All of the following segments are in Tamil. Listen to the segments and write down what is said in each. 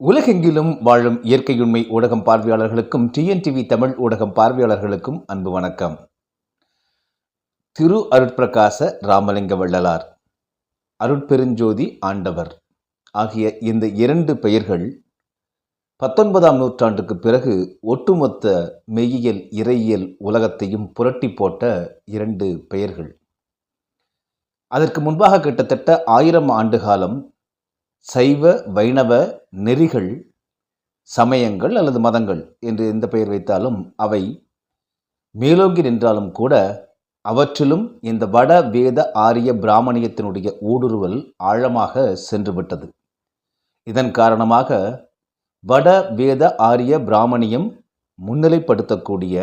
உலகெங்கிலும் வாழும் இயற்கையுண்மை ஊடகம் பார்வையாளர்களுக்கும் டிஎன்டிவி தமிழ் ஊடகம் பார்வையாளர்களுக்கும் அன்பு வணக்கம். திரு அருட்பிரகாச ராமலிங்க வள்ளலார் அருட்பெருஞ்சோதி ஆண்டவர் ஆகிய இந்த இரண்டு பெயர்கள் பத்தொன்பதாம் நூற்றாண்டுக்கு பிறகு ஒட்டுமொத்த மெய்யியல் இறையியல் உலகத்தையும் புரட்டி போட்ட இரண்டு பெயர்கள். அதற்கு முன்பாக கிட்டத்தட்ட ஆயிரம் ஆண்டு காலம் சைவ வைணவ நெறிகள் சமயங்கள் அல்லது மதங்கள் என்று எந்த பெயர் வைத்தாலும் அவை மேலோங்கி நின்றாலும் கூட அவற்றிலும் இந்த வட வேத ஆரிய பிராமணியத்தினுடைய ஊடுருவல் ஆழமாக சென்றுவிட்டது. இதன் காரணமாக வட வேத ஆரிய பிராமணியம் முன்னிலைப்படுத்தக்கூடிய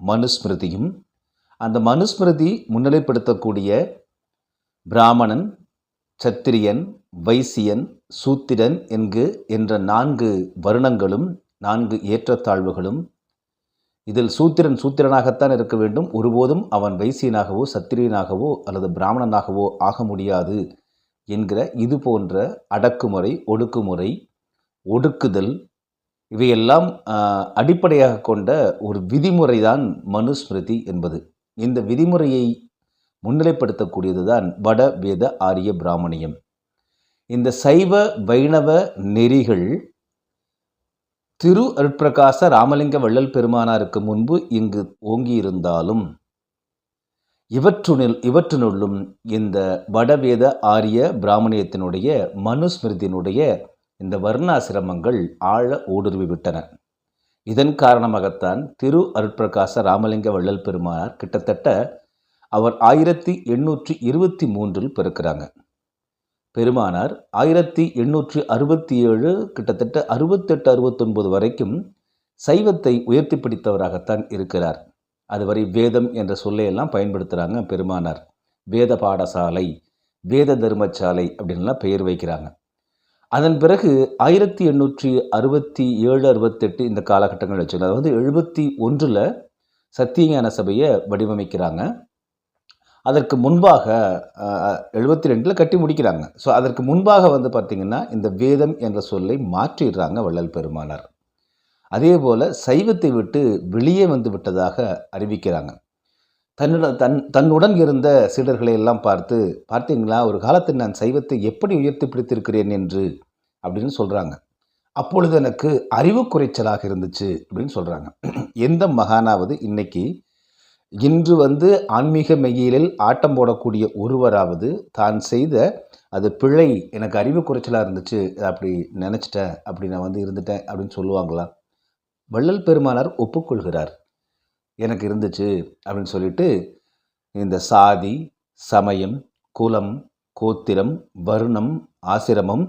மனுஸ்மிருதியும் அந்த மனுஸ்மிருதி முன்னிலைப்படுத்தக்கூடிய பிராமணன் சத்திரியன் வைசியன் சூத்திரன் என்கு என்ற நான்கு வருணங்களும் நான்கு ஏற்றத்தாழ்வுகளும் இதில் சூத்திரன் சூத்திரனாகத்தான் இருக்க வேண்டும். ஒருபோதும் அவன் வைசியனாகவோ சத்திரியனாகவோ அல்லது பிராமணனாகவோ ஆக முடியாது என்கிற இது போன்ற அடக்குமுறை ஒடுக்குமுறை ஒடுக்குதல் இவையெல்லாம் அடிப்படையாக கொண்ட ஒரு விதிமுறைதான் மனுஸ்மிருதி என்பது. இந்த விதிமுறையை முன்னிலைப்படுத்தக்கூடியதுதான் வட வேத ஆரிய பிராமணியம். இந்த சைவ வைணவ நெறிகள் திரு அருட்பிரகாச ராமலிங்க வள்ளல் பெருமானாருக்கு முன்பு இங்கு ஓங்கியிருந்தாலும் இவற்றுனில் இவற்றினுள்ளும் இந்த வடவேத ஆரிய பிராமணியத்தினுடைய மனுஸ்மிருதியினுடைய இந்த வர்ணாசிரமங்கள் ஆழ ஊடுருவி விட்டன. இதன் காரணமாகத்தான் திரு அருட்பிரகாச ராமலிங்க வள்ளல் பெருமானார் கிட்டத்தட்ட அவர் ஆயிரத்தி எண்ணூற்றி இருபத்தி மூன்றில் பிறக்கிறாங்க. பெருமானார் ஆயிரத்தி எண்ணூற்றி அறுபத்தி ஏழு கிட்டத்தட்ட அறுபத்தெட்டு அறுபத்தொன்பது வரைக்கும் சைவத்தை உயர்த்தி பிடித்தவராகத்தான் இருக்கிறார். அதுவரை வேதம் என்ற சொல்லையெல்லாம் பயன்படுத்துகிறாங்க பெருமானார். வேத பாடசாலை வேத தர்மசாலை அப்படின்லாம் பெயர் வைக்கிறாங்க. அதன் பிறகு ஆயிரத்தி எண்ணூற்றி அறுபத்தி ஏழு அறுபத்தெட்டு இந்த காலகட்டங்கள் வச்சுக்கலாம் அதாவது எழுபத்தி ஒன்றில் சத்தியஞான சபையை வடிவமைக்கிறாங்க. அதற்கு முன்பாக எழுபத்தி ரெண்டில் கட்டி முடிக்கிறாங்க. ஸோ அதற்கு முன்பாக வந்து பார்த்திங்கன்னா இந்த வேதம் என்ற சொல்லை மாற்றிடுறாங்க வள்ளல் பெருமானார். அதே போல் சைவத்தை விட்டு வெளியே வந்து விட்டதாக அறிவிக்கிறாங்க. தன்னுடன் தன் தன்னுடன் இருந்த சீடர்களை எல்லாம் பார்த்து பார்த்தீங்களா ஒரு காலத்தில் நான் சைவத்தை எப்படி உயர்த்தி பிடித்திருக்கிறேன் என்று? அப்படின்னு சொல்கிறாங்க அப்பொழுது எனக்கு அறிவு குறைச்சலாக இருந்துச்சு அப்படின்னு சொல்கிறாங்க எந்த மகானாவது இன்னைக்கு இன்று வந்து ஆன்மீக மெய்யியலில் ஆட்டம் போடக்கூடிய ஒருவராவது தான் செய்த அது பிழை எனக்கு அறிவு குறைச்சலாக இருந்துச்சு அப்படி நினச்சிட்டேன் அப்படி நான் வந்து இருந்துட்டேன் அப்படின்னு சொல்லுவாங்களா? வள்ளல் பெருமானார் ஒப்புக்கொள்கிறார். எனக்கு இருந்துச்சு அப்படின்னு சொல்லிட்டு இந்த சாதி சமயம் குலம் கோத்திரம் வருணம் ஆசிரமம்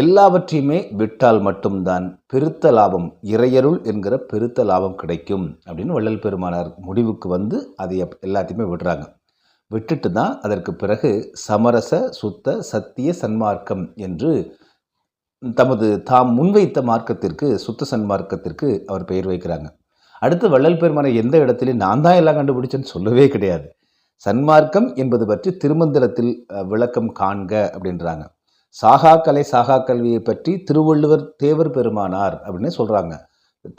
எல்லாவற்றையுமே விட்டால் மட்டும்தான் பெருத்த லாபம் இறையருள் என்கிற பெருத்த லாபம் கிடைக்கும் அப்படின்னு வள்ளல் பெருமானார் முடிவுக்கு வந்து அதை எல்லாத்தையுமே விடுறாங்க. விட்டுட்டு தான் அதற்கு பிறகு சமரச சுத்த சத்திய சன்மார்க்கம் என்று தமது தாம் முன்வைத்த மார்க்கத்திற்கு சுத்த சன்மார்க்கத்திற்கு அவர் பெயர் வைக்கிறாங்க. அடுத்து வள்ளல் பெருமானை எந்த இடத்துலையும் நான் தான் எல்லாம் கண்டுபிடிச்சேன்னு சொல்லவே கிடையாது. சன்மார்க்கம் என்பது பற்றி திருமந்திரத்தில் விளக்கம் காண்க அப்படின்றாங்க. சாகா கலை சாகா கல்வியை பற்றி திருவள்ளுவர் தேவர் பெருமானார் அப்படின்னு சொல்கிறாங்க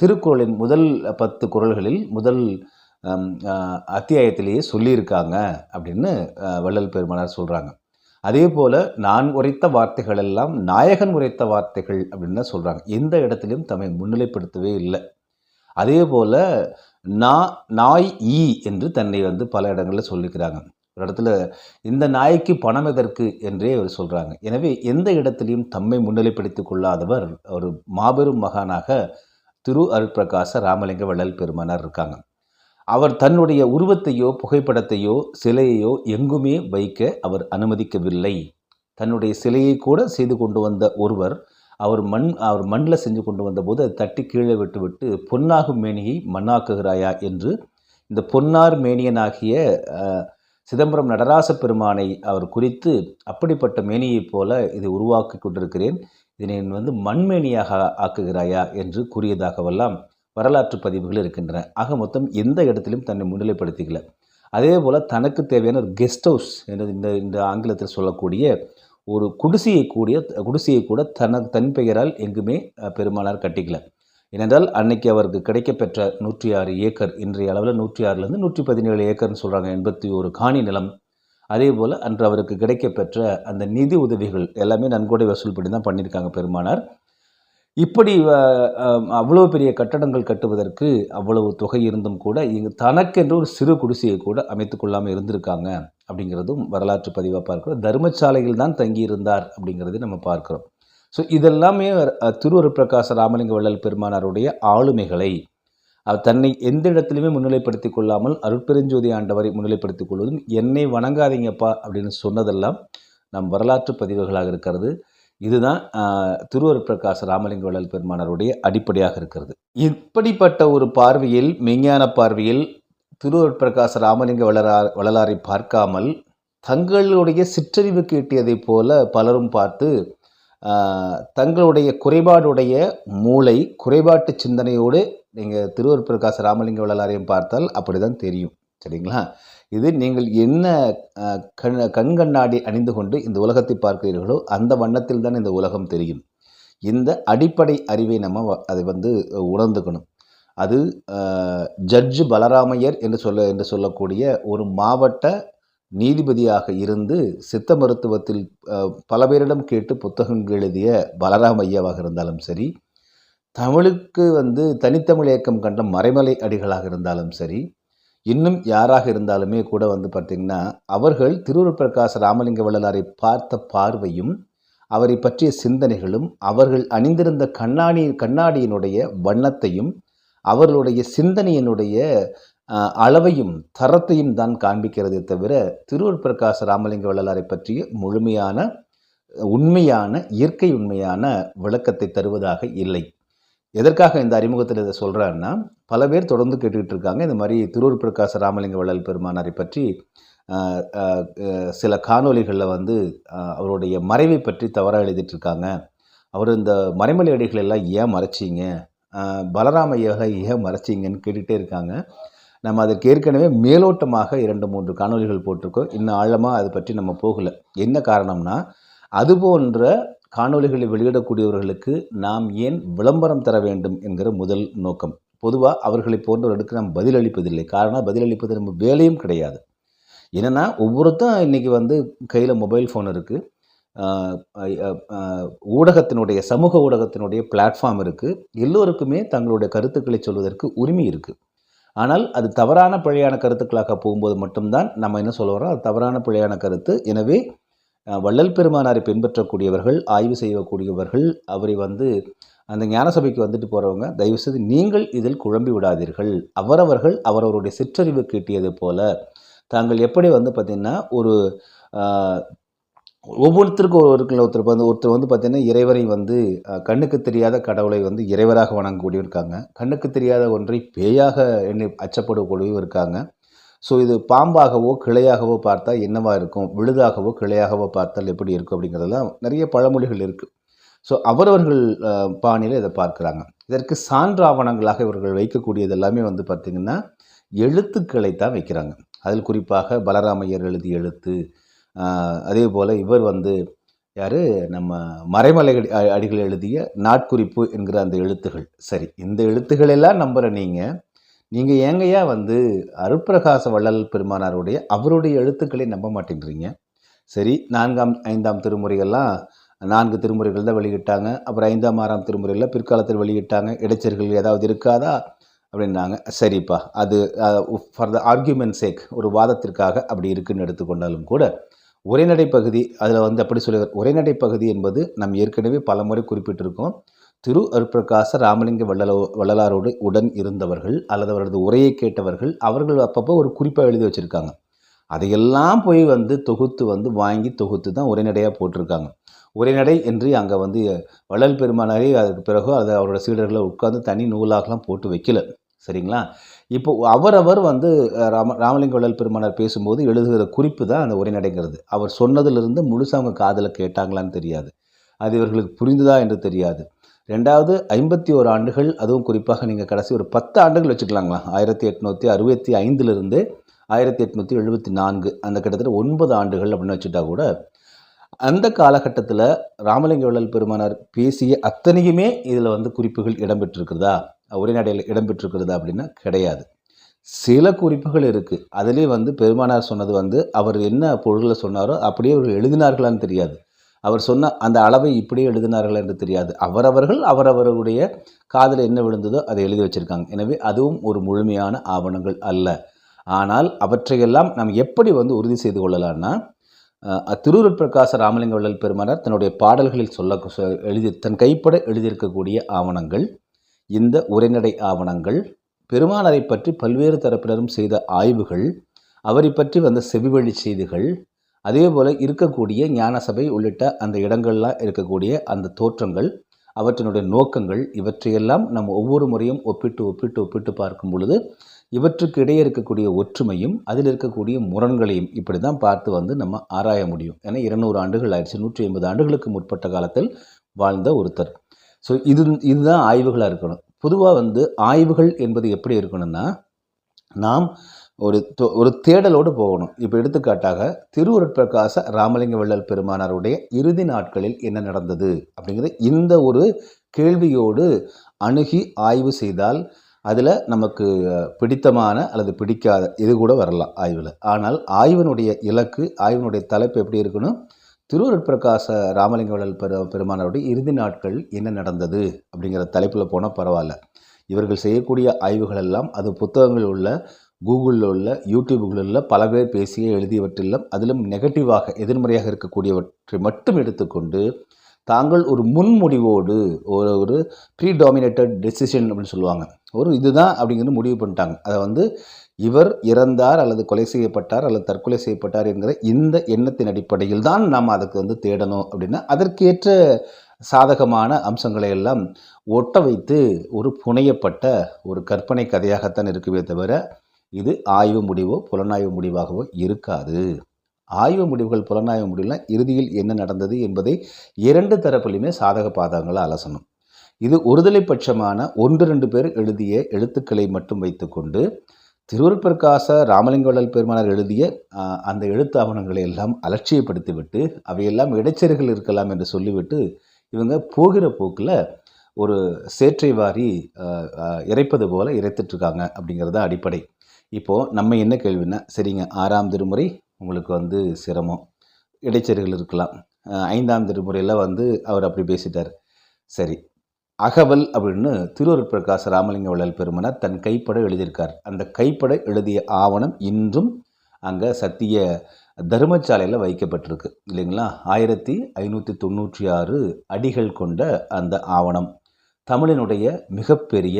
திருக்குறளின் முதல் பத்து குரல்களில் முதல் அத்தியாயத்திலேயே சொல்லியிருக்காங்க அப்படின்னு வள்ளல் பெருமானார் சொல்கிறாங்க அதே போல் நான் உரைத்த வார்த்தைகள் எல்லாம் நாயகன் உரைத்த வார்த்தைகள் அப்படின்னு தான் சொல்கிறாங்க எந்த இடத்துலையும் தம்மை முன்னிலைப்படுத்தவே இல்லை. அதே போல் நா நாய் ஈ என்று தன்னை வந்து பல இடங்களில் சொல்லிக்கிறாங்க. ஒரு இடத்துல இந்த நாய்க்கு பணம் எதற்கு என்றே அவர் சொல்கிறாங்க எனவே எந்த இடத்திலையும் தம்மை முன்னிலைப்படுத்திக் கொள்ளாதவர் ஒரு மாபெரும் மகானாக திரு அருட்பிரகாச ராமலிங்க வள்ளல் பெருமானார் இருக்காங்க. அவர் தன்னுடைய உருவத்தையோ புகைப்படத்தையோ சிலையையோ எங்குமே வைக்க அவர் அனுமதிக்கவில்லை. தன்னுடைய சிலையை கூட செய்து கொண்டு வந்த ஒருவர் அவர் மண் அவர் மண்ணில் செஞ்சு கொண்டு வந்தபோது அதை தட்டி கீழே விட்டுவிட்டு பொன்னாகும் மேனியை மண்ணாக்குகிறாயா என்று இந்த பொன்னார் மேனியனாகிய சிதம்பரம் நடராச பெருமானை அவர் குறித்து அப்படிப்பட்ட மேனியைப் போல இதை உருவாக்கி கொண்டிருக்கிறேன். இதனை நான் வந்து மண்மேனியாக ஆக்குகிறாயா என்று கூறியதாகவெல்லாம் வரலாற்று பதிவுகள் இருக்கின்றன. ஆக மொத்தம் எந்த இடத்திலும் தன்னை முன்னிலைப்படுத்திக்கல. அதே போல் தனக்கு தேவையான ஒரு கெஸ்ட் ஹவுஸ் என்று இந்த இந்த ஆங்கிலத்தில் சொல்லக்கூடிய ஒரு குடிசையை கூடிய குடிசையை கூட தன தன் பெயரால் எங்குமே பெருமானார் கட்டிக்கல. ஏனென்றால் அன்னைக்கு அவருக்கு கிடைக்கப்பெற்ற நூற்றி ஆறு ஏக்கர் இன்றைய அளவில் நூற்றி ஆறுலேருந்து நூற்றி பதினேழு ஏக்கர்னு சொல்கிறாங்க எண்பத்தி ஒரு காணி நிலம். அதே போல் அன்று அவருக்கு கிடைக்கப்பெற்ற அந்த நிதி உதவிகள் எல்லாமே நன்கொடை வசூல் பண்ணி தான் பண்ணியிருக்காங்க பெருமானார். இப்படி அவ்வளோ பெரிய கட்டடங்கள் கட்டுவதற்கு அவ்வளவு தொகை இருந்தும் கூட இங்கு தனக்கென்று ஒரு சிறு குடிசையை கூட அமைத்து கொள்ளாமல் இருந்திருக்காங்க அப்படிங்கிறதும் வரலாற்று பதிவாக பார்க்கிறோம். தர்மசாலையில் தான் தங்கியிருந்தார் அப்படிங்கிறதையும் நம்ம பார்க்குறோம். ஸோ இதெல்லாமே திருவரு பிரகாச ராமலிங்க வள்ளல் பெருமானாருடைய ஆளுமைகளை தன்னை எந்த இடத்துலையுமே முன்னிலைப்படுத்தி கொள்ளாமல் அருட்பெருஞ்சோதி ஆண்டவரை முன்னிலைப்படுத்திக் கொள்வதும் என்னை வணங்காதீங்கப்பா அப்படின்னு சொன்னதெல்லாம் நம் வரலாற்று பதிவுகளாக இருக்கிறது. இதுதான் திருவரு பிரகாச ராமலிங்க வள்ளல் பெருமானாருடைய அடிப்படையாக இருக்கிறது. இப்படிப்பட்ட ஒரு பார்வையில் மெய்ஞான பார்வையில் திருவருட் பிரகாச ராமலிங்க வளரார் வள்ளலாரை பார்க்காமல் தங்களுடைய சிற்றறிவுக்கு எட்டியதைப் போல பலரும் பார்த்து தங்களுடைய குறைபாடுடைய மூளை குறைபாட்டு சிந்தனையோடு நீங்கள் திருவர் பிரகாச ராமலிங்க வள்ளலாரையும் பார்த்தால் அப்படி தான் தெரியும். சரிங்களா? இது நீங்கள் என்ன கண் கண்கண்ணாடி அணிந்து கொண்டு இந்த உலகத்தை பார்க்கிறீர்களோ அந்த வண்ணத்தில் தான் இந்த உலகம் தெரியும். இந்த அடிப்படை அறிவை நம்ம வ- அதை வந்து உணர்ந்துக்கணும். அது ஜட்ஜு பலராமையர் என்று சொல்ல என்று சொல்லக்கூடிய ஒரு மாவட்ட நீதிபதியாக இருந்து சித்த மருத்துவத்தில் பல பேரிடம் கேட்டு புத்தகங்கள் எழுதிய பலராம் ஐயாவாக இருந்தாலும் சரி தமிழுக்கு வந்து தனித்தமிழ் இயக்கம் கண்ட மறைமலை அடிகளாக இருந்தாலும் சரி இன்னும் யாராக இருந்தாலுமே கூட வந்து பார்த்திங்கன்னா அவர்கள் திருவூர் பிரகாச ராமலிங்க வள்ளலாரை பார்த்த பார்வையும் அவரை பற்றிய சிந்தனைகளும் அவர்கள் அணிந்திருந்த கண்ணாடி கண்ணாடியினுடைய வண்ணத்தையும் அவர்களுடைய சிந்தனையினுடைய அளவையும் தரத்தையும் தான் காண்பிக்கிறதே தவிர திருவூர் பிரகாச ராமலிங்க வள்ளலாரை பற்றிய முழுமையான உண்மையான இயற்கை உண்மையான விளக்கத்தை தருவதாக இல்லை. எதற்காக இந்த அறிமுகத்தில் இதை சொல்கிறேன்னா பல பேர் தொடர்ந்து கேட்டுக்கிட்டு இருக்காங்க இந்த மாதிரி திருவூர் பிரகாச ராமலிங்க வள்ளல் பெருமானாரை பற்றி சில காணொளிகளில் வந்து அவருடைய மறைவை பற்றி தவறாக எழுதிட்டு இருக்காங்க அவர் இந்த மறைமலை அடிகளெல்லாம் ஏன் மறைச்சிங்க? பலராமையாக ஏன் மறைச்சிங்கன்னு கேட்டுகிட்டே இருக்காங்க. நம்ம அதற்கு ஏற்கனவே மேலோட்டமாக இரண்டு மூன்று காணொளிகள் போட்டிருக்கோம். இன்னும் ஆழமாக அதை பற்றி நம்ம போகலை. என்ன காரணம்னா அது போன்ற காணொளிகளை வெளியிடக்கூடியவர்களுக்கு நாம் ஏன் விளம்பரம் தர வேண்டும் என்கிற முதல் நோக்கம். பொதுவாக அவர்களை போன்றவர்களுக்கு நாம் பதிலளிப்பதில்லை காரணம் பதிலளிப்பது நம்ம வேலையும் கிடையாது. என்னென்னா ஒவ்வொருத்தரும் இன்றைக்கி வந்து கையில் மொபைல் ஃபோன் இருக்குது ஊடகத்தினுடைய சமூக ஊடகத்தினுடைய பிளாட்ஃபார்ம் இருக்குது எல்லோருக்குமே தங்களுடைய கருத்துக்களை சொல்வதற்கு உரிமை இருக்குது ஆனால் அது தவறான பிழையான கருத்துக்களாக போகும்போது மட்டும்தான் நம்ம என்ன சொல்ல வரோம் அது தவறான பிழையான கருத்து. எனவே வள்ளல் பெருமானாரை பின்பற்றக்கூடியவர்கள் ஆய்வு செய்யக்கூடியவர்கள் அவரை வந்து அந்த ஞானசபைக்கு வந்துட்டு போகிறவங்க தயவுசெய்து நீங்கள் இதில் குழம்பி விடாதீர்கள். அவரவர்கள் அவரவருடைய சிற்றறிவு கிட்டியது போல தாங்கள் எப்படி வந்து பார்த்திங்கன்னா ஒரு ஒவ்வொருத்தருக்கும் ஒரு ஒருத்தர் வந்து ஒருத்தர் வந்து பார்த்திங்கன்னா இறைவரை வந்து கண்ணுக்கு தெரியாத கடவுளை வந்து இறைவராக வணங்கக்கூடியவர் இருக்காங்க. கண்ணுக்கு தெரியாத ஒன்றை பேயாக எண்ணி அச்சப்படக்கூடியவும் இருக்காங்க. ஸோ இது பாம்பாகவோ கிளையாகவோ பார்த்தா என்னவா இருக்கும்? விழுதாகவோ கிளையாகவோ பார்த்தால் எப்படி இருக்கும் அப்படிங்கிறதெல்லாம் நிறைய பழமொழிகள் இருக்குது ஸோ அவரவர்கள் பாணியில் இதை பார்க்குறாங்க. இதற்கு சான்றாவணங்களாக இவர்கள் வைக்கக்கூடியது எல்லாமே வந்து பார்த்திங்கன்னா எழுத்துக்களை தான் வைக்கிறாங்க. அதில் குறிப்பாக பலராமையர் எழுதிய எழுத்து அதே போல் இவர் வந்து யார்? நம்ம மறைமலை அடி- அடிகள் எழுதிய நாட்குறிப்பு என்கிற அந்த எழுத்துகள். சரி இந்த எழுத்துக்களெல்லாம் நம்புகிற நீங்கள் நீங்கள் ஏங்கய்யா வந்து அருட்பிரகாச வள்ளல் பெருமானாருடைய அவருடைய எழுத்துக்களை நம்ப மாட்டேங்கிறீங்க சரி நான்காம் ஐந்தாம் திருமுறைகள்லாம் நான்கு திருமுறைகள் தான் வெளியிட்டாங்க. அப்புறம் ஐந்தாம் ஆறாம் திருமுறையில் பிற்காலத்தில் வெளியிட்டாங்க. இடைச்சர்கள் ஏதாவது இருக்காதா? அப்படின்னாங்க. சரிப்பா அது ஃபார் த ஆர்கியூமெண்ட் சேக் ஒரு வாதத்திற்காக அப்படி இருக்குன்னு எடுத்துக்கொண்டாலும் கூட உரைநடை பகுதி அதில் வந்து அப்படி சொல்லி உரைநடை பகுதி என்பது நாம் ஏற்கனவே பலமுறை குறிப்பிட்டிருக்கோம். திரு அருட்பிரகாச ராமலிங்க வள்ளலோ வள்ளலாரோடு உடன் இருந்தவர்கள் அல்லது அவரது உரையை கேட்டவர்கள் அவர்கள் அப்பப்போ ஒரு குறிப்பாக எழுதி வச்சுருக்காங்க. அதையெல்லாம் போய் வந்து தொகுத்து வந்து வாங்கி தொகுத்து தான் உரைநடையாக போட்டிருக்காங்க. உரைநடை என்று அங்கே வந்து வள்ளல் பெருமானாரே அதுக்கு பிறகு அதை அவரோட சீடர்களை உட்கார்ந்து தனி நூலாகலாம் போட்டு வைக்கல. சரிங்களா? இப்போ அவரவர் வந்து ராம ராமலிங்க வள்ளல் பெருமானார் பேசும்போது எழுதுகிற குறிப்பு தான் அந்த உரைநடைங்கிறது. அவர் சொன்னதிலிருந்து முழுசாக அவங்க காதில் கேட்டாங்களான்னு தெரியாது. அது இவர்களுக்கு புரிந்துதா என்று தெரியாது. ரெண்டாவது ஐம்பத்தி ஓரு ஆண்டுகள் அதுவும் குறிப்பாக நீங்கள் கடைசி ஒரு பத்து ஆண்டுகள் வச்சுக்கலாங்களா? ஆயிரத்தி எட்நூற்றி அறுபத்தி ஐந்துலேருந்து ஆயிரத்தி எட்நூற்றி எழுபத்தி நான்கு அந்த கிட்டத்தட்ட ஒன்பது ஆண்டுகள் அப்படின்னு வச்சுட்டா கூட அந்த காலகட்டத்தில் ராமலிங்க வள்ளல் பெருமானார் பேசிய அத்தனையுமே இதில் வந்து குறிப்புகள் இடம்பெற்றிருக்கிறதா? உரைநடையில் இடம்பெற்றிருக்கிறதா அப்படின்னா கிடையாது. சில குறிப்புகள் இருக்குது அதிலே வந்து பெருமானார் சொன்னது வந்து அவர் என்ன பொருளில் சொன்னாரோ அப்படியே அவர்கள் எழுதினார்களான்னு தெரியாது. அவர் சொன்ன அந்த அளவை இப்படியே எழுதினார்கள் என்று தெரியாது. அவரவர்கள் அவரவர்களுடைய காதில் என்ன விழுந்ததோ அதை எழுதி வச்சுருக்காங்க. எனவே அதுவும் ஒரு முழுமையான ஆவணங்கள் அல்ல. ஆனால் அவற்றையெல்லாம் நாம் எப்படி வந்து உறுதி செய்து கொள்ளலாம்னா திருவருட் பிரகாச ராமலிங்க வள்ளல் பெருமானார் தன்னுடைய பாடல்களில் சொல்ல சொ- எழுதி தன் கைப்பட எழுதியிருக்கக்கூடிய ஆவணங்கள் இந்த உரைநடை ஆவணங்கள் பெருமானரை பற்றி பல்வேறு தரப்பினரும் செய்த ஆய்வுகள் அவரை பற்றி வந்த செவிவழி செய்திகள் அதே போல் இருக்கக்கூடிய ஞானசபை உள்ளிட்ட அந்த இடங்கள்லாம் இருக்கக்கூடிய அந்த தோற்றங்கள் அவற்றினுடைய நோக்கங்கள் இவற்றையெல்லாம் நம்ம ஒவ்வொரு முறையும் ஒப்பிட்டு ஒப்பிட்டு ஒப்பிட்டு பார்க்கும் பொழுது இவற்றுக்கு இடையே இருக்கக்கூடிய ஒற்றுமையும் அதில் இருக்கக்கூடிய முரண்களையும் இப்படி தான் பார்த்து வந்து நம்ம ஆராய முடியும். ஏன்னா இருநூறு ஆண்டுகள் ஆயிடுச்சு. நூற்றி ஐம்பது ஆண்டுகளுக்கு முற்பட்ட காலத்தில் வாழ்ந்த ஒருத்தர். ஸோ இது இதுதான் ஆய்வுகளாக இருக்கணும். பொதுவாக வந்து ஆய்வுகள் என்பது எப்படி இருக்கணும்னா நாம் ஒரு தொ- ஒரு தேடலோடு போகணும். இப்போ எடுத்துக்காட்டாக திருவருட்பிரகாச ராமலிங்க வள்ளல் பெருமானாருடைய இறுதி நாட்களில் என்ன நடந்தது அப்படிங்கிறது இந்த ஒரு கேள்வியோடு அணுகி ஆய்வு செய்தால் அதில் நமக்கு பிடித்தமான அல்லது பிடிக்காத இது கூட வரலாம் ஆய்வில். ஆனால் ஆய்வினுடைய இலக்கு ஆய்வினுடைய தலைப்பு எப்படி இருக்கணும் திருவருட்பிரகாச ராமலிங்க வள்ளல் பெரு பெருமானருடைய இறுதி நாட்கள் என்ன நடந்தது அப்படிங்கிற தலைப்பில் போனால் பரவாயில்ல. இவர்கள் செய்யக்கூடிய ஆய்வுகள் எல்லாம் அது புத்தகங்களில் உள்ள கூகுளில் உள்ள யூடியூப்களில் உள்ள பல பேர் பேசிய எழுதியவற்றிலும் அதிலும் நெகட்டிவாக எதிர்மறையாக இருக்கக்கூடியவற்றை மட்டும் எடுத்துக்கொண்டு தாங்கள் ஒரு முன்முடிவோடு ஒரு ஒரு ப்ரீடாமினேட்டட் டெசிஷன் அப்படின்னு சொல்லுவாங்க. ஒரு இதுதான் அப்படிங்கிறது முடிவு பண்ணிட்டாங்க. அதை வந்து இவர் இறந்தார் அல்லது கொலை செய்யப்பட்டார் அல்லது தற்கொலை செய்யப்பட்டார் என்கிற இந்த எண்ணத்தின் அடிப்படையில் தான் நாம் அதுக்கு வந்து தேடணும் அப்படின்னா அதற்கேற்ற சாதகமான அம்சங்களை எல்லாம் ஒட்ட வைத்து ஒரு புனையப்பட்ட ஒரு கற்பனை கதையாகத்தான் இருக்குமே தவிர இது ஆய்வு முடிவோ புலனாய்வு முடிவாகவோ இருக்காது. ஆய்வு முடிவுகள் புலனாய்வு முடிவுலாம் இறுதியில் என்ன நடந்தது என்பதை இரண்டு தரப்புலையுமே சாதக பாதகங்களை அலசணும். இது ஒருதலை பட்சமான ஒன்று ரெண்டு பேர் எழுதிய எழுத்துக்களை மட்டும் வைத்துக்கொண்டு திருவருட்பிரகாச ராமலிங்கவள்ளல் பெருமானார் எழுதிய அந்த எழுத்து ஆவணங்களை எல்லாம் அலட்சியப்படுத்திவிட்டு அவையெல்லாம் இடைச்சர்கள் இருக்கலாம் என்று சொல்லிவிட்டு இவங்க போகிற போக்கில் ஒரு சேற்றை வாரி இறைப்பது போல இறைத்துட்ருக்காங்க அப்படிங்கிறது தான் அடிப்படை. இப்போது நம்ம என்ன கேள்வின்னா சரிங்க ஆறாம் திருமுறை உங்களுக்கு வந்து சிரமம் இடைச்செருகள் இருக்கலாம். ஐந்தாம் திருமுறையில் வந்து அவர் அப்படி பேசிட்டார். சரி அகவல் அப்படின்னு திருவருட்பிரகாச ராமலிங்க வள்ளல் பெருமனார் தன் கைப்பட எழுதியிருக்கார். அந்த கைப்பட எழுதிய ஆவணம் இன்றும் அங்கே சத்திய தர்மசாலையில் வைக்கப்பட்டிருக்கு இல்லைங்களா? ஆயிரத்தி ஐநூற்றி தொண்ணூற்றி ஆறு அடிகள் கொண்ட அந்த ஆவணம் தமிழினுடைய மிகப்பெரிய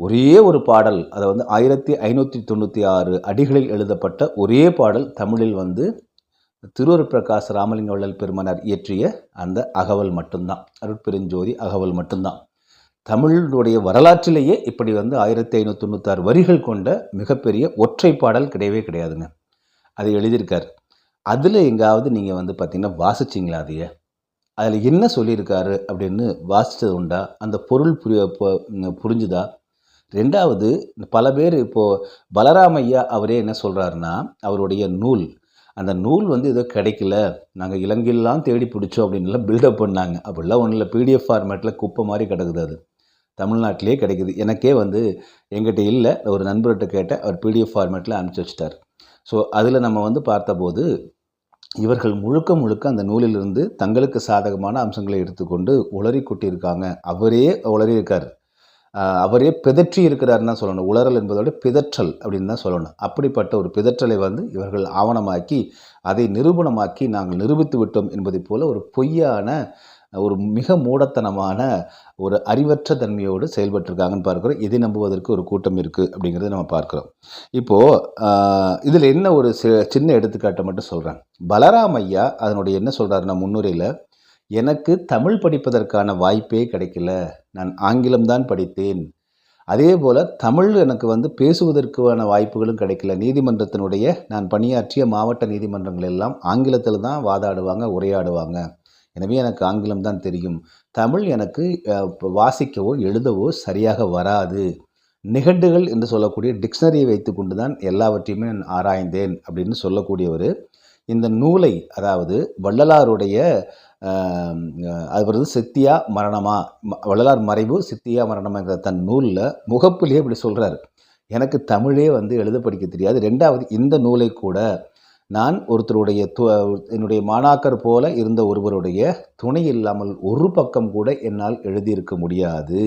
ஒரே ஒரு பாடல் அதை வந்து ஆயிரத்தி ஐநூற்றி தொண்ணூற்றி ஆறு அடிகளில் எழுதப்பட்ட ஒரே பாடல் தமிழில் வந்து திருவருட்பிரகாச ராமலிங்க வள்ளல் பெருமனார் இயற்றிய அந்த அகவல் மட்டும்தான். அருட்பெருஞ்சோதி அகவல் மட்டும்தான். தமிழுடைய வரலாற்றிலேயே இப்படி வந்து ஆயிரத்தி ஐநூற்றி தொண்ணூத்தாறு வரிகள் கொண்ட மிகப்பெரிய ஒற்றை பாடல் கிடையவே கிடையாதுங்க. அதை எழுதியிருக்கார். அதில் எங்காவது நீங்கள் வந்து பார்த்திங்கன்னா வாசிச்சிங்களா அதைய? அதில் என்ன சொல்லியிருக்காரு அப்படின்னு வாசித்தது உண்டா? அந்த பொருள் புரிய பு- புரிஞ்சுதா? ரெண்டாவது பல பேர் இப்போது பலராமையா அவரே என்ன சொல்கிறாருன்னா அவருடைய நூல் அந்த நூல் வந்து ஏதோ கிடைக்கல நாங்கள் இலங்கையெல்லாம் தேடி பிடிச்சோம் அப்படின்லாம் பில்டப் பண்ணாங்க. அப்படிலாம் ஒன்றும் இல்லை பிடிஎஃப் ஃபார்மேட்டில் குப்பை மாதிரி கிடக்குது அது. தமிழ்நாட்டிலே கிடைக்குது. எனக்கே வந்து எங்கிட்ட இல்லை ஒரு நண்பர்கிட்ட கேட்டேன் அவர் பிடிஎஃப் ஃபார்மேட்டில் அனுப்பிச்சி வச்சிட்டார். ஸோ அதில் நம்ம வந்து பார்த்தபோது இவர்கள் முழுக்க முழுக்க அந்த நூலிலிருந்து தங்களுக்கு சாதகமான அம்சங்களை எடுத்துக்கொண்டு உளறி கொட்டியிருக்காங்க. அவரே உளறி இருக்கார் அவரே பிதற்றி இருக்கிறாருன்னு தான் சொல்லணும். உளறல் என்பதோட பிதற்றல் அப்படின்னு தான் சொல்லணும். அப்படிப்பட்ட ஒரு பிதற்றலை வந்து இவர்கள் ஆவணமாக்கி அதை நிரூபணமாக்கி நாங்கள் நிரூபித்து விட்டோம் என்பதைப் போல ஒரு பொய்யான ஒரு மிக மூடத்தனமான ஒரு அறிவற்ற தன்மையோடு செயல்பட்டிருக்காங்கன்னு பார்க்குறோம். இதை நம்புவதற்கு ஒரு கூட்டம் இருக்குது அப்படிங்கிறத நம்ம பார்க்குறோம். இப்போது இதில் என்ன ஒரு சின்ன எடுத்துக்காட்டை மட்டும் சொல்கிறேன் பலராம் ஐயா அதனுடைய என்ன சொல்கிறாருன்னா முன்னுரையில் எனக்கு தமிழ் படிப்பதற்கான வாய்ப்பே கிடைக்கல. நான் ஆங்கிலம்தான் படித்தேன். அதே போல் தமிழ் எனக்கு வந்து பேசுவதற்கான வாய்ப்புகளும் கிடைக்கல. நீதிமன்றத்தினுடைய நான் பணியாற்றிய மாவட்ட நீதிமன்றங்கள் எல்லாம் ஆங்கிலத்தில் தான் வாதாடுவாங்க உரையாடுவாங்க. எனவே எனக்கு ஆங்கிலம் தான் தெரியும். தமிழ் எனக்கு வாசிக்கவோ எழுதவோ சரியாக வராது. நிகண்டுகள் என்று சொல்லக்கூடிய டிக்ஷனரியை வைத்துக்கொண்டு தான் எல்லாவற்றையுமே நான் ஆராய்ந்தேன் அப்படின்னு சொல்லக்கூடியவர் இந்த நூலை அதாவது வள்ளலாருடைய அது வந்து சித்தியா மரணமா? ம- வள்ளலார் மறைவு சித்தியா மரணமாங்கிற தன் நூலில் முகப்புலேயே இப்படி சொல்கிறார் எனக்கு தமிழே வந்து எழுத படிக்க தெரியாது. ரெண்டாவது இந்த நூலை கூட நான் ஒருத்தருடைய து என்னுடைய மாணாக்கர் போல இருந்த ஒருவருடைய துணை இல்லாமல் ஒரு பக்கம் கூட என்னால் எழுதியிருக்க முடியாது.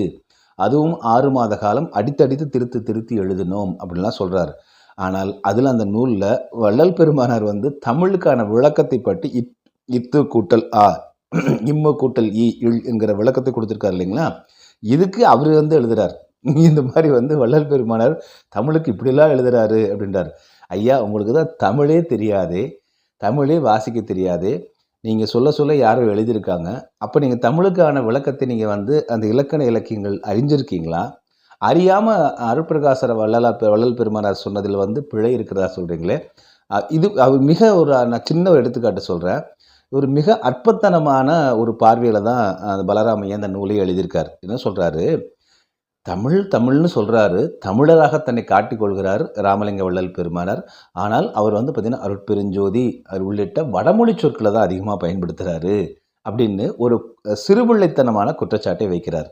அதுவும் ஆறு மாத காலம் அடித்தடித்து திருத்தி திருத்தி எழுதினோம் அப்படின்லாம் சொல்கிறார் ஆனால் அதில் அந்த நூலில் வள்ளல் பெருமானார் வந்து தமிழுக்கான விளக்கத்தை பற்றி இப் இத்து கூட்டல் ஆ இம்மு கூட்டல் இ இல் என்கிற விளக்கத்தை கொடுத்துருக்காரு இல்லைங்களா? இதுக்கு அவர் வந்து எழுதுறார். இந்த மாதிரி வந்து வள்ளல் பெருமானார் தமிழுக்கு இப்படிலாம் எழுதுறாரு அப்படின்றார். ஐயா உங்களுக்கு தான் தமிழே தெரியாது. தமிழே வாசிக்க தெரியாது. நீங்கள் சொல்ல சொல்ல யாரோ எழுதியிருக்காங்க. அப்போ நீங்கள் தமிழுக்கான விளக்கத்தை நீங்கள் வந்து அந்த இலக்கண இலக்கியங்கள் அறிஞ்சிருக்கீங்களா? அறியாமல் அருட்பிரகாசர வள்ளலா வள்ளல் பெருமானார் சொன்னதில் வந்து பிழை இருக்கிறதா சொல்கிறீங்களே இது அவர் மிக ஒரு நான் சின்ன ஒரு எடுத்துக்காட்டு சொல்கிறேன் ஒரு மிக அற்பத்தனமான ஒரு பார்வையில் தான் அந்த பலராமையா அந்த நூலை எழுதியிருக்கார். என்ன சொல்கிறாரு தமிழ் தமிழ்னு சொல்கிறாரு தமிழராக தன்னை காட்டிக் கொள்கிறார் ராமலிங்க வள்ளல் பெருமானார். ஆனால் அவர் வந்து பார்த்திங்கன்னா அருட்பெருஞ்சோதி உள்ளிட்ட வடமொழி சொற்களை தான் அதிகமாக பயன்படுத்துகிறாரு அப்படின்னு ஒரு சிறுபிள்ளைத்தனமான குற்றச்சாட்டை வைக்கிறார்.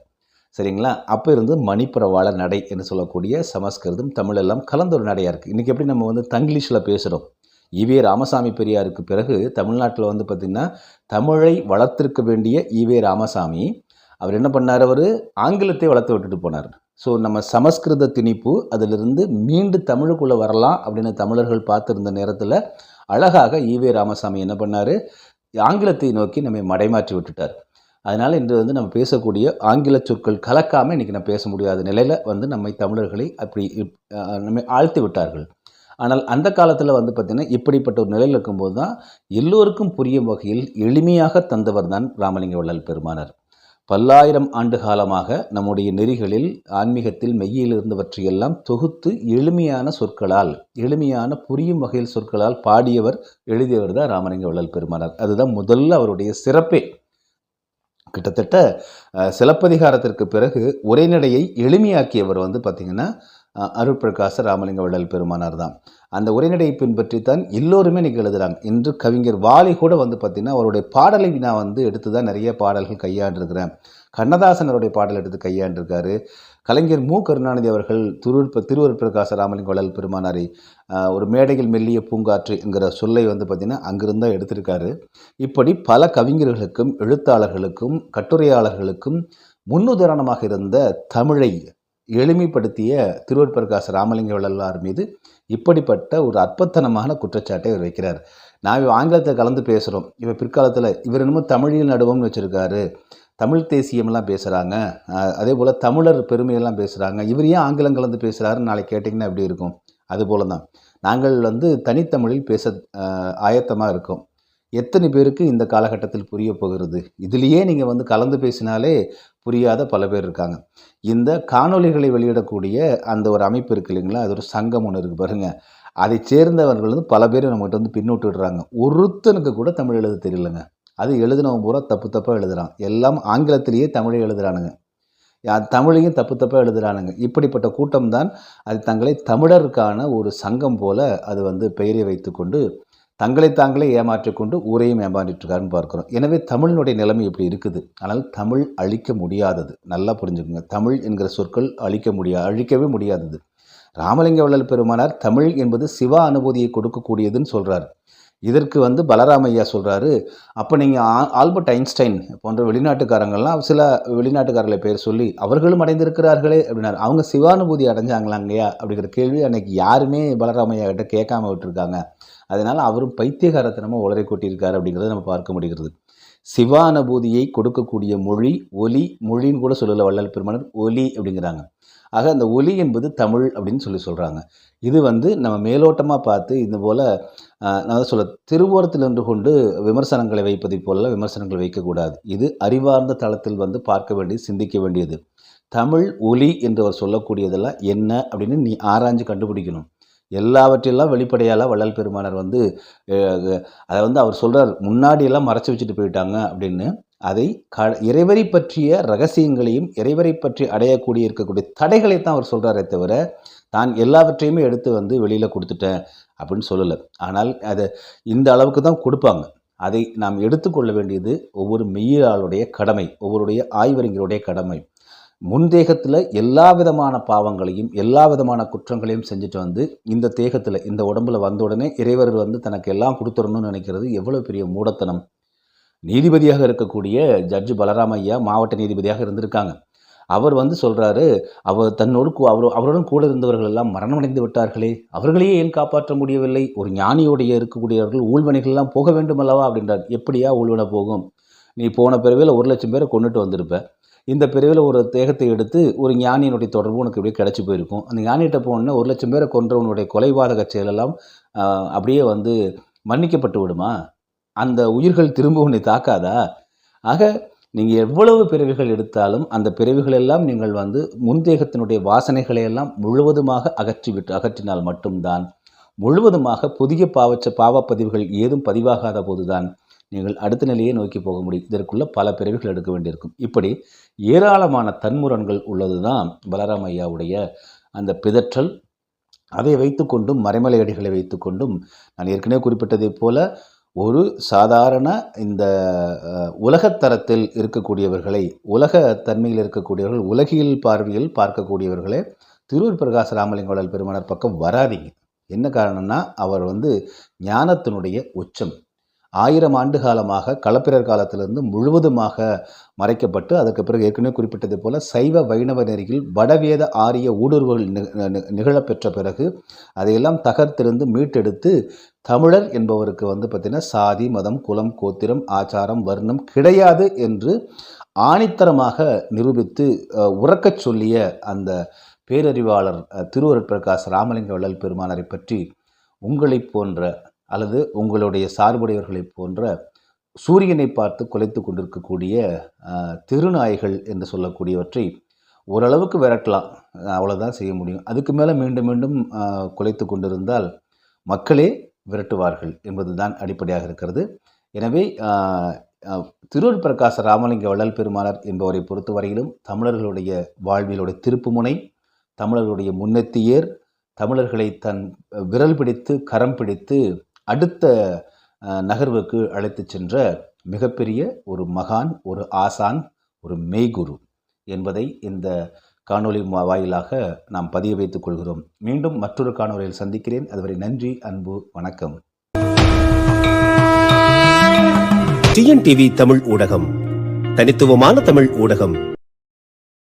சரிங்களா? அப்போ இருந்து மணிப்புறவாள நடை என்று சொல்லக்கூடிய சமஸ்கிருதம் தமிழெல்லாம் கலந்த ஒரு நடையாக இருக்குது இன்றைக்கி எப்படி நம்ம வந்து தங்கிலீஷில் பேசுகிறோம் ஈவே ராமசாமி பெரியாருக்கு பிறகு தமிழ்நாட்டில் வந்து பார்த்திங்கன்னா தமிழை வளர்த்திருக்க வேண்டிய ஈவே ராமசாமி அவர் என்ன பண்ணார் அவர்? ஆங்கிலத்தை வளர்த்து விட்டுட்டு போனார். ஸோ நம்ம சமஸ்கிருத திணிப்பு அதிலிருந்து மீண்டு தமிழுக்குள்ளே வரலாம் அப்படின்னு தமிழர்கள் பார்த்துருந்த நேரத்தில் அழகாக ஈவே ராமசாமி என்ன பண்ணார்? ஆங்கிலத்தை நோக்கி நம்மை மடைமாற்றி விட்டுட்டார். அதனால் இன்று வந்து நம்ம பேசக்கூடிய ஆங்கில சொற்கள் கலக்காமல் இன்றைக்கி நம்ம பேச முடியாத நிலையில் வந்து நம்மை தமிழர்களை அப்படி நம்மை ஆழ்த்தி விட்டார்கள். ஆனால் அந்த காலத்தில் வந்து பார்த்திங்கன்னா இப்படிப்பட்ட ஒரு நிலையில் இருக்கும்போது தான் எல்லோருக்கும் புரியும் வகையில் எளிமையாக தந்தவர் தான் ராமலிங்க வள்ளல் பெருமானார். பல்லாயிரம் ஆண்டு காலமாக நம்முடைய நெறிகளில் ஆன்மீகத்தில் மெய்யில் இருந்தவற்றையெல்லாம் தொகுத்து எளிமையான சொற்களால் எளிமையான புரியும் வகையில் சொற்களால் பாடியவர் எழுதியவர் தான் ராமலிங்க வள்ளல் பெருமானார். அதுதான் முதல்ல அவருடைய சிறப்பே. கிட்டத்தட்ட சிலப்பதிகாரத்திற்கு பிறகு உரைநடையை எளிமையாக்கியவர் வந்து பார்த்திங்கன்னா அருட்பிரகாச ராமலிங்க வள்ளல் பெருமானார் தான். அந்த உரைநடையை பின்பற்றித்தான் எல்லோருமே இன்னைக்கு எழுதுகிறாங்க இன்று கவிஞர் வாலி கூட வந்து பார்த்திங்கன்னா அவருடைய பாடலை நான் வந்து எடுத்து தான் நிறைய பாடல்கள் கையாண்டிருக்கிறேன். கண்ணதாசன் அவருடைய பாடல் எடுத்து கையாண்டிருக்காரு. கலைஞர் மு. கருணாநிதி அவர்கள் திருவருட் திருவருட்பிரகாச ராமலிங்க வள்ளல் பெருமானாரை ஒரு மேடையில் மெல்லிய பூங்காற்று என்கிற சொல்லை வந்து பார்த்திங்கன்னா அங்கிருந்தா எடுத்திருக்காரு. இப்படி பல கவிஞர்களுக்கும் எழுத்தாளர்களுக்கும் கட்டுரையாளர்களுக்கும் முன்னுதாரணமாக இருந்த தமிழை எளிமைப்படுத்திய திருவருட்பிரகாச ராமலிங்க வள்ளலார் மீது இப்படிப்பட்ட ஒரு அற்பத்தனமான குற்றச்சாட்டை அவர் வைக்கிறார். நான் இவ ஆங்கிலத்தை கலந்து பேசுகிறோம் இவர் பிற்காலத்தில் இவர் என்னமோ தமிழில் நடுவம்னு வச்சுருக்காரு. தமிழ் தேசியம்லாம் பேசுகிறாங்க அதே போல் தமிழர் பெருமையெல்லாம் பேசுகிறாங்க இவர் ஏன் ஆங்கிலம் கலந்து பேசுகிறாருன்னு நாளைக்கு கேட்டிங்கன்னா எப்படி இருக்கும்? அதுபோல தான் நாங்கள் வந்து தனித்தமிழில் பேச ஆயத்தமாக இருக்கோம். எத்தனை பேருக்கு இந்த காலகட்டத்தில் புரிய போகிறது? இதுலேயே நீங்கள் வந்து கலந்து பேசினாலே புரியாத பல பேர் இருக்காங்க. இந்த காணொளிகளை வெளியிடக்கூடிய அந்த ஒரு அமைப்பு இருக்கு இல்லைங்களா? அது ஒரு சங்கம் ஒன்று இருக்குது பாருங்க. அதை சேர்ந்தவர்கள் வந்து பல பேர் நம்மகிட்ட வந்து பின்னோட்டு விடுறாங்க ஒருத்தனுக்கு கூட தமிழ் எழுத தெரியலங்க. அது எழுதினவன் பூரா தப்பு தப்பாக எழுதுகிறான் எல்லாம் ஆங்கிலத்திலேயே தமிழை எழுதுறானுங்க. யா- தமிழையும் தப்பு தப்பாக எழுதுறானுங்க. இப்படிப்பட்ட கூட்டம்தான் அது தங்களை தமிழருக்கான ஒரு சங்கம் போல அது வந்து பெயரை வைத்துக்கொண்டு தங்களை தாங்களே ஏமாற்றிக்கொண்டு ஊரையும் ஏமாற்றிட்டுருக்காருன்னு பார்க்குறோம். எனவே தமிழினுடைய நிலைமை இப்படி இருக்குது. ஆனால் தமிழ் அழிக்க முடியாதது. நல்லா புரிஞ்சுக்கோங்க. தமிழ் என்கிற சொற்கள் அழிக்க முடியா அழிக்கவே முடியாதது. ராமலிங்க வள்ளல் பெருமானார் தமிழ் என்பது சிவ அனுபூதியை கொடுக்கக்கூடியதுன்னு சொல்கிறார் இதற்கு வந்து பலராமையா சொல்கிறாரு அப்போ நீங்கள் ஆல்பர்ட் ஐன்ஸ்டைன் போன்ற வெளிநாட்டுக்காரங்கள்லாம் சில வெளிநாட்டுக்காரர்களை பேர் சொல்லி அவர்களும் அடைந்திருக்கிறார்களே அப்படின்னாரு. அவங்க சிவானுபூதி அடைஞ்சாங்களாங்கய்யா அப்படிங்கிற கேள்வி அன்னைக்கு யாருமே பலராமையா கிட்ட கேட்காம விட்டுருக்காங்க. அதனால் அவரும் பைத்தியகாரத்தனமாக உளரை கொட்டியிருக்காரு அப்படிங்கிறத நம்ம பார்க்க முடிகிறது. சிவானுபூதியை கொடுக்கக்கூடிய மொழி ஒலி மொழின்னு கூட சொல்லலை வள்ளல் பெருமானர் ஒலி அப்படிங்கிறாங்க. ஆக அந்த ஒலி என்பது தமிழ் அப்படின்னு சொல்லி சொல்கிறாங்க இது வந்து நம்ம மேலோட்டமாக பார்த்து இது போல் நான் சொல்ல திருவோரத்தில் நின்று கொண்டு விமர்சனங்களை வைப்பதைப் போல விமர்சனங்கள் வைக்கக்கூடாது. இது அறிவார்ந்த தளத்தில் வந்து பார்க்க வேண்டியது சிந்திக்க வேண்டியது. தமிழ் ஒலி என்று அவர் சொல்லக்கூடியதெல்லாம் என்ன அப்படின்னு நீ ஆராய்ஞ்சு கண்டுபிடிக்கணும். எல்லாவற்றையெல்லாம் வெளிப்படையால் வள்ளல் பெருமானார் வந்து அதை வந்து அவர் சொல்கிறார் முன்னாடியெல்லாம் மறைச்சி வச்சுட்டு போயிட்டாங்க அப்படின்னு. அதை க இறைவரை பற்றிய ரகசியங்களையும் இறைவரை பற்றி அடையக்கூடிய இருக்கக்கூடிய தடைகளை தான் அவர் சொல்கிறாரே தவிர தான் எல்லாவற்றையுமே எடுத்து வந்து வெளியில் கொடுத்துட்டேன் அப்படின்னு சொல்லலை. ஆனால் அதை இந்த அளவுக்கு தான் கொடுப்பாங்க. அதை நாம் எடுத்துக்கொள்ள வேண்டியது ஒவ்வொரு மெய்யாளுடைய கடமை ஒவ்வொருடைய ஆய்வறிஞருடைய கடமை. முன்தேகத்தில் எல்லா விதமான பாவங்களையும் எல்லா விதமான குற்றங்களையும் செஞ்சுட்டு வந்து இந்த தேகத்தில் இந்த உடம்புல வந்த உடனே இறைவர் வந்து தனக்கு எல்லாம் கொடுத்துடணும்னு நினைக்கிறது எவ்வளோ பெரிய மூடத்தனம். நீதிபதியாக இருக்கக்கூடிய ஜட்ஜு பலராமையா மாவட்ட நீதிபதியாக இருந்திருக்காங்க. அவர் வந்து சொல்கிறாரு அவர் தன்னோடு அவர் அவருடன் கூட இருந்தவர்கள் எல்லாம் மரணமடைந்து விட்டார்களே அவர்களையே ஏன் காப்பாற்ற முடியவில்லை? ஒரு ஞானியோடைய இருக்கக்கூடியவர்கள் ஊழ்வனைகள்லாம் போக வேண்டும் அல்லவா அப்படின்றார். எப்படியா ஊழ்வனை போகும்? நீ போன பிறவியில் ஒரு லட்சம் பேரை கொண்டுட்டு வந்திருப்பேன் இந்த பிரிவில் ஒரு தேகத்தை எடுத்து ஒரு ஞானியினுடைய தொடர்பு உனக்கு இப்படியே கிடச்சி போயிருக்கும். அந்த ஞானிகிட்ட போனோன்னா ஒரு லட்சம் பேரை கொன்றவனுடைய கொலைபாதக செயலெல்லாம் அப்படியே வந்து மன்னிக்கப்பட்டு விடுமா? அந்த உயிர்கள் திரும்ப உன்னை தாக்காதா? ஆக நீங்கள் எவ்வளவு பிறவிகள் எடுத்தாலும் அந்த பிறவிகள் எல்லாம் நீங்கள் வந்து முன்தேகத்தினுடைய வாசனைகளை எல்லாம் முழுவதுமாக அகற்றிவிட்டு அகற்றினால் மட்டும்தான் முழுவதுமாக புதிய பாவச்ச பாவப்பதிவுகள் ஏதும் பதிவாகாத போதுதான் நீங்கள் அடுத்த நிலையை நோக்கி போக முடியும். இதற்குள்ள பல பிறவிகள் எடுக்க வேண்டியிருக்கும். இப்படி ஏராளமான தன்முரண்கள் உள்ளது தான் பலராம் ஐயாவுடைய அந்த பிதற்றல். அதை வைத்துக்கொண்டும் மறைமலை அடிகளை வைத்துக்கொண்டும் நான் ஏற்கனவே குறிப்பிட்டதைப் போல ஒரு சாதாரண இந்த உலகத்தரத்தில் இருக்கக்கூடியவர்களை உலக தன்மையில் இருக்கக்கூடியவர்கள் உலகியல் பார்வையில் பார்க்கக்கூடியவர்களே திருவூர் பிரகாச ராமலிங்கோடல் பெருமானார் பக்கம் வராதீங்க. என்ன காரணம்னா அவர் வந்து ஞானத்தினுடைய உச்சம். ஆயிரம் ஆண்டு காலமாக களப்பிரர் காலத்திலிருந்து முழுவதுமாக மறைக்கப்பட்டு அதற்கு பிறகு ஏற்கனவே குறிப்பிட்டது போல சைவ வைணவ நெறியில் வடவேத ஆரிய ஊடுருவல் நிக- நிகழப்பெற்ற பிறகு அதையெல்லாம் தகர்த்திருந்து மீட்டெடுத்து தமிழர் என்பவருக்கு வந்து பார்த்திங்கன்னா சாதி மதம் குலம் கோத்திரம் ஆச்சாரம் வர்ணம் கிடையாது என்று ஆணித்தரமாக நிரூபித்து உறக்கச் சொல்லிய அந்த பேரறிவாளர் திருவருட்பிரகாஷ் ராமலிங்க வள்ளல் பெருமானரை பற்றி உங்களைப் போன்ற அல்லது உங்களுடைய சார்புடையவர்களைப் போன்ற சூரியனை பார்த்து குலைத்து கொண்டிருக்கக்கூடிய திருநாய்கள் என்று சொல்லக்கூடியவற்றை ஓரளவுக்கு விரட்டலாம். அவ்வளோதான் செய்ய முடியும். அதுக்கு மேலே மீண்டும் மீண்டும் குலைத்து கொண்டிருந்தால் மக்களே விரட்டுவார்கள் என்பது தான் அடிப்படையாக இருக்கிறது. எனவே திருவர் பிரகாச ராமலிங்க வள்ளல் பெருமானார் என்பவரை பொறுத்தவரையிலும் தமிழர்களுடைய வாழ்விலுடைய திருப்புமுனை தமிழர்களுடைய முன்னெத்தியேர் தமிழர்களை தன் விரல் பிடித்து கரம் பிடித்து அடுத்த நகர்வுக்கு அழைத்துச் சென்ற மிகப்பெரிய ஒரு மகான் ஒரு ஆசான் ஒரு மெய்குரு என்பதை இந்த காணொளி வாயிலாக நாம் பதிய வைத்துக் கொள்கிறோம். மீண்டும் மற்றொரு காணொளியில் சந்திக்கிறேன். அதுவரை நன்றி அன்பு வணக்கம். டிஎன்டிவி தமிழ் ஊடகம். தனித்துவமான தமிழ் ஊடகம்.